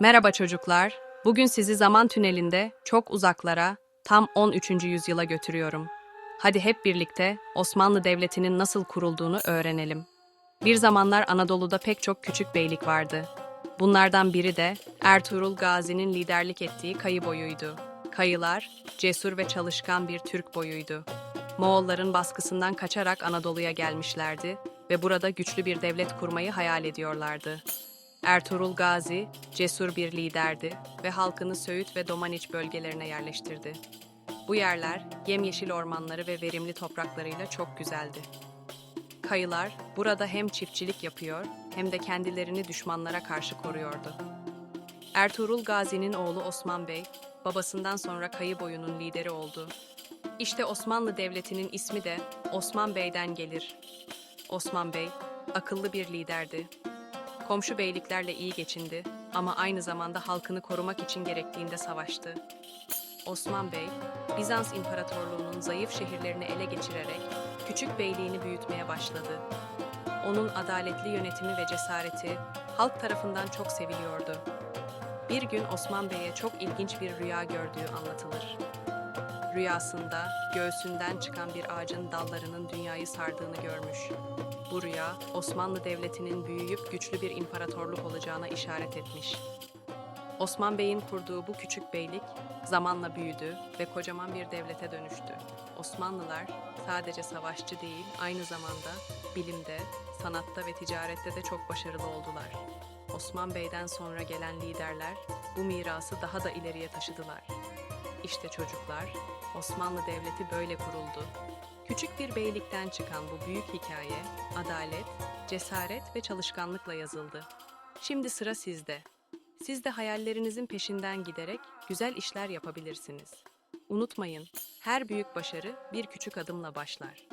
Merhaba çocuklar. Bugün sizi zaman tünelinde çok uzaklara, tam 13. yüzyıla götürüyorum. Hadi hep birlikte Osmanlı Devleti'nin nasıl kurulduğunu öğrenelim. Bir zamanlar Anadolu'da pek çok küçük beylik vardı. Bunlardan biri de Ertuğrul Gazi'nin liderlik ettiği Kayı boyuydu. Kayılar, cesur ve çalışkan bir Türk boyuydu. Moğolların baskısından kaçarak Anadolu'ya gelmişlerdi ve burada güçlü bir devlet kurmayı hayal ediyorlardı. Ertuğrul Gazi, cesur bir liderdi ve halkını Söğüt ve Domaniç bölgelerine yerleştirdi. Bu yerler, yemyeşil ormanları ve verimli topraklarıyla çok güzeldi. Kayılar, burada hem çiftçilik yapıyor hem de kendilerini düşmanlara karşı koruyordu. Ertuğrul Gazi'nin oğlu Osman Bey, babasından sonra Kayı boyunun lideri oldu. İşte Osmanlı Devleti'nin ismi de Osman Bey'den gelir. Osman Bey, akıllı bir liderdi. Komşu beyliklerle iyi geçindi ama aynı zamanda halkını korumak için gerektiğinde savaştı. Osman Bey, Bizans İmparatorluğu'nun zayıf şehirlerini ele geçirerek küçük beyliğini büyütmeye başladı. Onun adaletli yönetimi ve cesareti halk tarafından çok seviliyordu. Bir gün Osman Bey'e çok ilginç bir rüya gördüğü anlatılır. Rüyasında göğsünden çıkan bir ağacın dallarının dünyayı sardığını görmüş. Bu rüya Osmanlı Devleti'nin büyüyüp güçlü bir imparatorluk olacağına işaret etmiş. Osman Bey'in kurduğu bu küçük beylik zamanla büyüdü ve kocaman bir devlete dönüştü. Osmanlılar sadece savaşçı değil, aynı zamanda bilimde, sanatta ve ticarette de çok başarılı oldular. Osman Bey'den sonra gelen liderler bu mirası daha da ileriye taşıdılar. İşte çocuklar, Osmanlı Devleti böyle kuruldu. Küçük bir beylikten çıkan bu büyük hikaye, adalet, cesaret ve çalışkanlıkla yazıldı. Şimdi sıra sizde. Siz de hayallerinizin peşinden giderek güzel işler yapabilirsiniz. Unutmayın, her büyük başarı bir küçük adımla başlar.